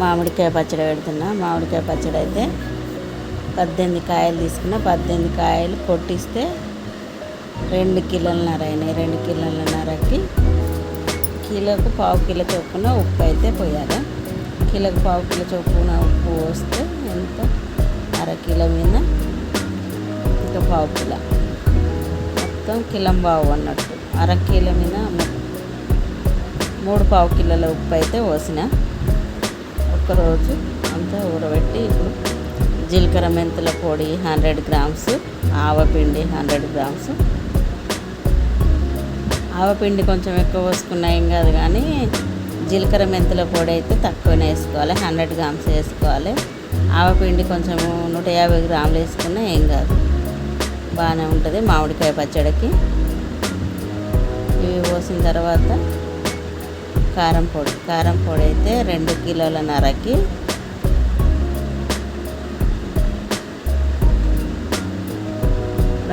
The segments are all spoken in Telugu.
మామిడికాయ పచ్చడి పెడుతున్నా. మామిడికాయ పచ్చడి అయితే పద్దెనిమిది కాయలు తీసుకున్న. పద్దెనిమిది కాయలు కొట్టిస్తే రెండు కిలోలన్నర అయినాయి. రెండు కిలోలన్నరకి కిలోకు పావు కిలో చొప్పున ఉప్పు అయితే పోయాలి. కిలోకి పావు కిలో చొప్పున ఉప్పు పోస్తే ఎంత? అర కిలో మీద ఇంకా పావు కిలో. మొత్తం కిలం బావు అన్నట్టు. అర కిలో మీద మూడు పావు కిలోల ఉప్పు అయితే పోసిన. ఒక్కరోజు అంతా ఊరబెట్టి ఇప్పుడు జీలకర్ర మెంతుల పొడి హండ్రెడ్ గ్రామ్స్ ఆవపిండి హండ్రెడ్ గ్రామ్స్. ఆవపిండి కొంచెం ఎక్కువ పోసుకున్నా ఏం కాదు కానీ జీలకర్ర మెంతుల పొడి అయితే తక్కువనే వేసుకోవాలి హండ్రెడ్ గ్రామ్స్ వేసుకోవాలి. ఆవపిండి కొంచెం నూట యాభై గ్రాములు వేసుకున్నా ఏం కాదు బాగానే ఉంటుంది మామిడికాయ పచ్చడికి. ఇవి పోసిన తర్వాత కారం పొడి కారం పొడి అయితే రెండు కిలోల నరకి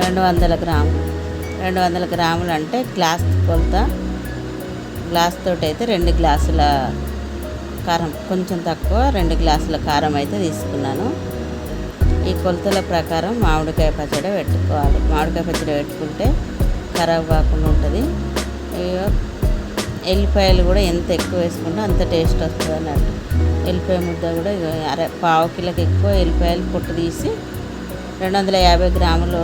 రెండు వందల గ్రాములు రెండు వందల గ్రాములు అంటే గ్లాస్ కొలత. గ్లాస్ తోటి అయితే రెండు గ్లాసుల కారం కొంచెం తక్కువ రెండు గ్లాసుల కారం అయితే తీసుకున్నాను. ఈ కొలతల ప్రకారం మామిడికాయ పచ్చడి పెట్టుకోవాలి. మామిడికాయ పచ్చడి పెట్టుకుంటే ఖరాబ్ కాకుండా ఉంటుంది. ఎల్లిపాయలు కూడా ఎంత ఎక్కువ వేసుకుంటే అంత టేస్ట్ వస్తుంది అన్నట్టు. ఎల్లిపాయ ముద్ద కూడా అర పావు కిలోకి ఎక్కువ ఎల్లిపాయలు పొట్టు తీసి రెండు వందల యాభై గ్రాములు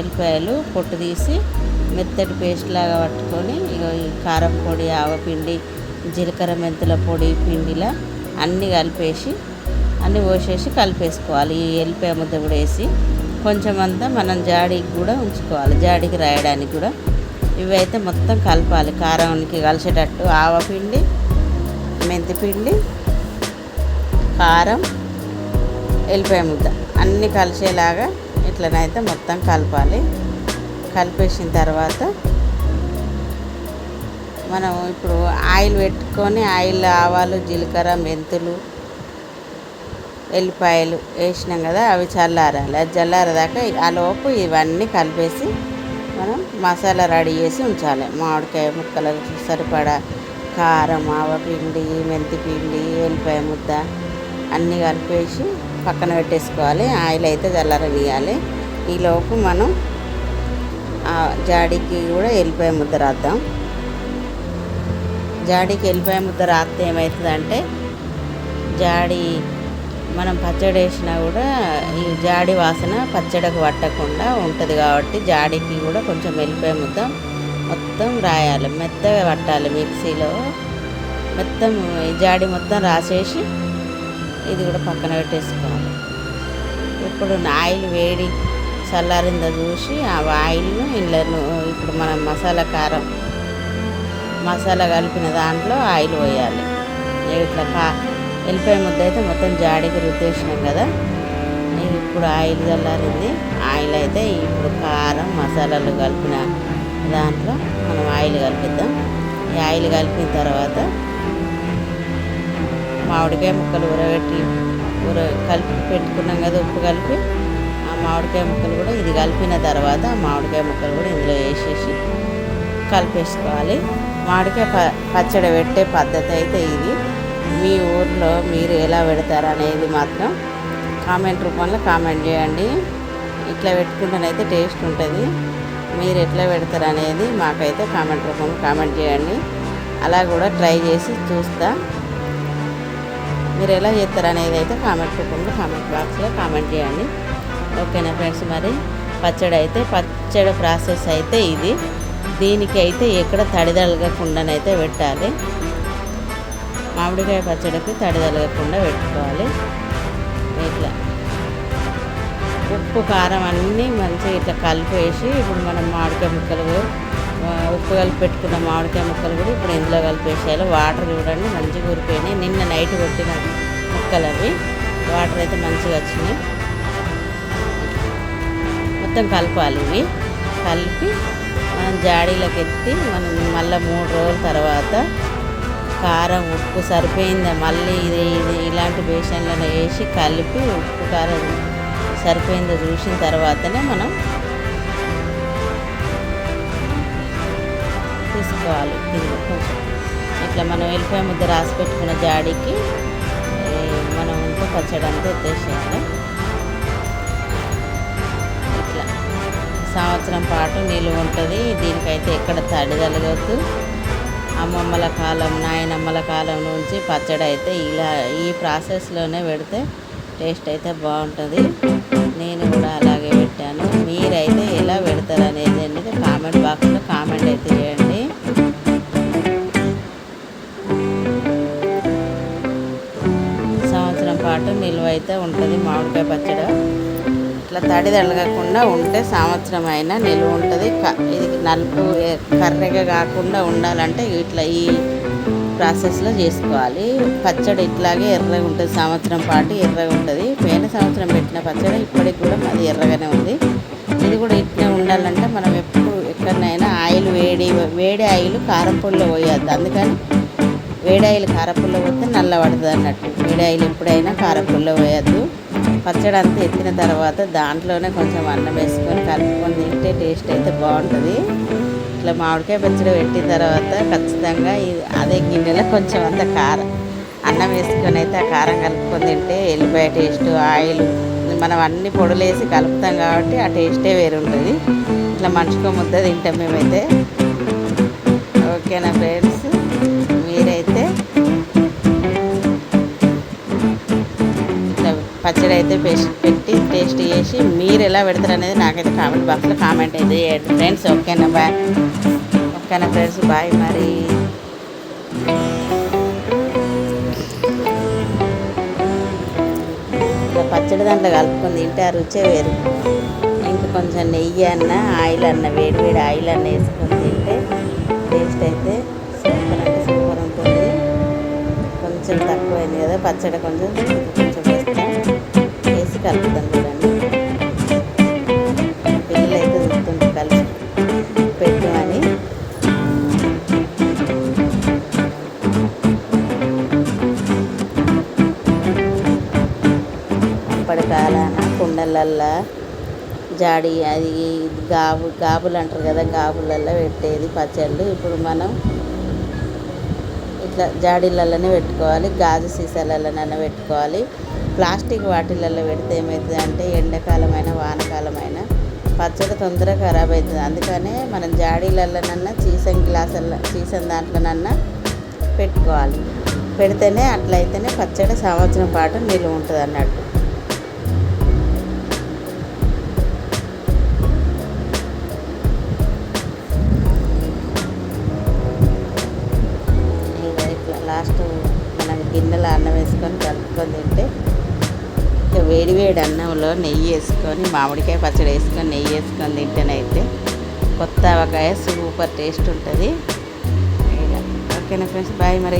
ఎల్లిపాయలు పొట్టు తీసి మెత్తటి పేస్ట్ లాగా పట్టుకొని ఇగో ఈ కారం పొడి ఆవపిండి జీలకర్ర మెంతుల పొడి పిండిలా అన్నీ కలిపేసి అన్నీ పోసేసి కలిపేసుకోవాలి. ఈ ఎల్లిపాయ ముద్ద కూడా వేసి కొంచెం అంతా మనం జాడీకి కూడా ఉంచుకోవాలి. జాడీకి రాయడానికి కూడా ఇవైతే మొత్తం కలపాలి. కారానికి కలిసేటట్టు ఆవపిండి మెంతిపిండి కారం ఎల్లిపాయ ముద్ద అన్నీ కలిసేలాగా ఇట్లనైతే మొత్తం కలపాలి. కలిపేసిన తర్వాత మనం ఇప్పుడు ఆయిల్ పెట్టుకొని ఆయిల్ ఆవాలు జీలకర్ర మెంతులు ఎల్లిపాయలు వేసినాం కదా అవి చల్లారాలి. అది చల్లారదాకా ఆ లోపు ఇవన్నీ కలిపేసి మనం మసాలా రెడీ చేసి ఉంచాలి. మామిడికాయ ముక్కలకు సరిపడా కారం ఆవపిండి మెంతిపిండి ఎల్లిపాయ ముద్ద అన్నీ కలిపేసి పక్కన పెట్టేసుకోవాలి. ఆయిల్ అయితే చల్లారనియాలి. ఈలోపు మనం ఆ జాడీకి కూడా ఎల్లిపాయ ముద్ద రాద్దాం. జాడీకి ఎల్లిపాయ ముద్ద రాస్తే ఏమవుతుందంటే జాడి మనం పచ్చడి వేసినా కూడా ఈ జాడి వాసన పచ్చడికి పట్టకుండా ఉంటుంది కాబట్టి జాడీకి కూడా కొంచెం వెళ్ళిపోయి ముద్ద మొత్తం రాయాలి మెత్తగా పట్టాలి మిక్సీలో. మొత్తం ఈ జాడి మొత్తం రాసేసి ఇది కూడా పక్కన పెట్టేసుకోవాలి. ఇప్పుడు ఆయిల్ వేడి చల్లారిందో చూసి ఆ ఆయిల్ను ఇండ్లను ఇప్పుడు మనం మసాలా కారం మసాలా కలిపిన దాంట్లో ఆయిల్ పోయాలి. ఇట్లా కా ఎల్లిపాయ ముద్ద అయితే మొత్తం జాడికి రుద్దేసినాం కదా. ఇప్పుడు ఆయిల్ చల్లారింది. ఆయిల్ అయితే ఇప్పుడు కారం మసాలాలు కలిపిన దాంట్లో మనం ఆయిల్ కలిపిద్దాం. ఈ ఆయిల్ కలిపిన తర్వాత మామిడికాయ ముక్కలు ఊరబెట్టి ఊర కలిపి పెట్టుకున్నాం కదా ఉప్పు కలిపి. ఆ మామిడికాయ ముక్కలు కూడా ఇది కలిపిన తర్వాత ఆ మామిడికాయ ముక్కలు కూడా ఇందులో వేసేసి కలిపేసుకోవాలి. మామిడికాయ ప పచ్చడి పెట్టే పద్ధతి అయితే ఇది. మీ ఊర్లో మీరు ఎలా పెడతారు అనేది మాత్రం కామెంట్ రూపంలో కామెంట్ చేయండి. ఇట్లా పెట్టుకుంటేనైతే టేస్ట్ ఉంటుంది. మీరు ఎట్లా పెడతారు అనేది మాకైతే కామెంట్ రూపంలో కామెంట్ చేయండి. అలా కూడా ట్రై చేసి చూస్తా. మీరు ఎలా చేస్తారు అనేది అయితే కామెంట్ రూపంలో కామెంట్ బాక్స్లో కామెంట్ చేయండి. ఓకేనా ఫ్రెండ్స్? మరి పచ్చడి అయితే పచ్చడి ప్రాసెస్ అయితే ఇది. దీనికైతే ఎక్కడ తడిదలగకుండానైతే పెట్టాలి. మామిడికాయ పచ్చడికి తడి తడిదలగకుండా పెట్టుకోవాలి. ఇట్లా ఉప్పు కారం అన్నీ మంచిగా ఇట్లా కలిపేసి ఇప్పుడు మనం మామిడికాయ ముక్కలు కూడా ఉప్పు కలిపి పెట్టుకున్న మామిడికాయ ముక్కలు కూడా ఇప్పుడు ఇందులో కలిపేసేయాలి. వాటర్ చూడండి మంచిగా ఊరిపోయినాయి నిన్న నైట్ కొట్టిన ముక్కలు అవి. వాటర్ అయితే మంచిగా వచ్చినాయి. మొత్తం కలపాలి ఇవి. కలిపి మనం జాడీలోకి ఎత్తి మనం మళ్ళీ మూడు రోజుల తర్వాత కారం ఉప్పు సరిపోయిందా? మళ్ళీ ఇది ఇది ఇలాంటి బేసన్లను వేసి కలిపి ఉప్పు కారం సరిపోయిందో చూసిన తర్వాతనే మనం తీసుకోవాలి. కొంచెం ఇట్లా మనం వెళ్ళిపోయి ముద్ద రాసి పెట్టుకున్న జాడీకి పచ్చడి అంతా ఎత్తేసేయాలి. ఇట్లా సంవత్సరం పాటు నిలువ ఉంటుంది. దీనికైతే ఎక్కడ తడి తలగొద్దు అమ్మమ్మల కాలం నాయనమ్మల కాలం నుంచి పచ్చడి అయితే ఇలా ఈ ప్రాసెస్లోనే పెడితే టేస్ట్ అయితే బాగుంటుంది. నేను కూడా అలాగే పెట్టాను. మీరైతే ఎలా పెడతారు అనేది అనేది కామెంట్ బాక్స్లో కామెంట్ అయితే చేయండి. సంవత్సరం పాటు నిల్వ అయితే ఉంటుంది. మామిడికాయ పచ్చడి ఇట్లా తడి తడగకుండా ఉంటే సంవత్సరం అయినా నిలువ ఉంటుంది. క ఇది నలుపు కర్రెగా కాకుండా ఉండాలంటే ఇట్లా ఈ ప్రాసెస్లో చేసుకోవాలి. పచ్చడి ఇట్లాగే ఎర్రగా ఉంటుంది. సంవత్సరం పాటు ఎర్రగా ఉంటుంది. పోయిన సంవత్సరం పెట్టిన పచ్చడి ఇప్పటికి కూడా అది ఎర్రగానే ఉంది. ఇది కూడా ఇట్లే ఉండాలంటే మనం ఎప్పుడు ఎక్కడనైనా ఆయిల్ వేడి వేడి ఆయిల్ కారం పోయద్దు. అందుకని వేడి ఆయిల్ కారపుల్లో పోతే నల్ల పడుతుంది అన్నట్టు. వేడి ఆయిల్ ఎప్పుడైనా కారపుల్లో పోయద్దు. పచ్చడి అంతా ఎత్తిన తర్వాత దాంట్లోనే కొంచెం అన్నం వేసుకొని కలుపుకొని తింటే టేస్ట్ అయితే బాగుంటుంది. ఇట్లా మామిడికాయ పచ్చడి పెట్టిన తర్వాత ఖచ్చితంగా అదే గిన్నెలో కొంచెం అంత కారం అన్నం వేసుకొని అయితే ఆ కారం కలుపుకొని తింటే ఎల్లిపాయ టేస్ట్ ఆయిల్ మనం అన్ని పొడులు వేసి కలుపుతాం కాబట్టి ఆ టేస్టే వేరు ఉంటుంది ఇట్లా మంచుకో ముద్ద తింటాం మేమైతే. ఓకేనా ఫ్రెండ్స్? పచ్చడి అయితే పేస్ట్ పెట్టి టేస్ట్ చేసి మీరు ఎలా పెడతారు అనేది నాకైతే కామెంట్ బాక్స్లో కామెంట్ అయితే చేయండి. ఫ్రెండ్స్ ఓకేనా బాయ్ ఓకేనా ఫ్రెండ్స్ బాయ్ మరి. పచ్చడి దాంట్లో కలుపుకొని తింటే ఆ రుచే వేరు. ఇంకా కొంచెం నెయ్యి అన్న ఆయిల్ అన్న వేడి వేడి ఆయిల్ అన్న వేసుకొని తింటే టేస్ట్ అయితే సూపర్ అంటే సూపర్ ఉంటుంది. కొంచెం తక్కువైంది కదా పచ్చడి కొంచెం కొంచెం వేస్తాం. కలుపుతాను చూడండి. పిల్లలు అయితే చూస్తుంటే కలిసి. పెట్టమని అప్పటి కాలాన కుండలల్లో జాడి అది గాబు గాబులు అంటారు కదా గాబులల్లో పెట్టేది పచ్చళ్ళు. ఇప్పుడు మనం ఇట్లా జాడీలలోనే పెట్టుకోవాలి గాజు సీసాలలోనైనా పెట్టుకోవాలి. ప్లాస్టిక్ వాటిలలో పెడితే ఏమవుతుంది అంటే ఎండాకాలమైన వానకాలమైన పచ్చడి తొందరగా ఖరాబ్ అవుతుంది. అందుకనే మనం జాడీలలోనన్నా సీసం గ్లాసుల సీసం దాంట్లోనన్నా పెట్టుకోవాలి. పెడితేనే అట్లయితేనే పచ్చడి సంవత్సరం పాటు నిలువ ఉంటుంది అన్నట్టు. ఇట్లా లాస్ట్ మనం గిన్నెలో అన్నం వేసుకొని కలుపుకొని తింటే వేడి వేడి అన్నంలో నెయ్యి వేసుకొని మామిడికాయ పచ్చడి వేసుకొని నెయ్యి వేసుకొని తింటేనైతే కొత్త ఆవకాయ సూపర్ టేస్ట్ ఉంటుంది. ఓకేనా ఫ్రెండ్స్? బాయ్ మరి.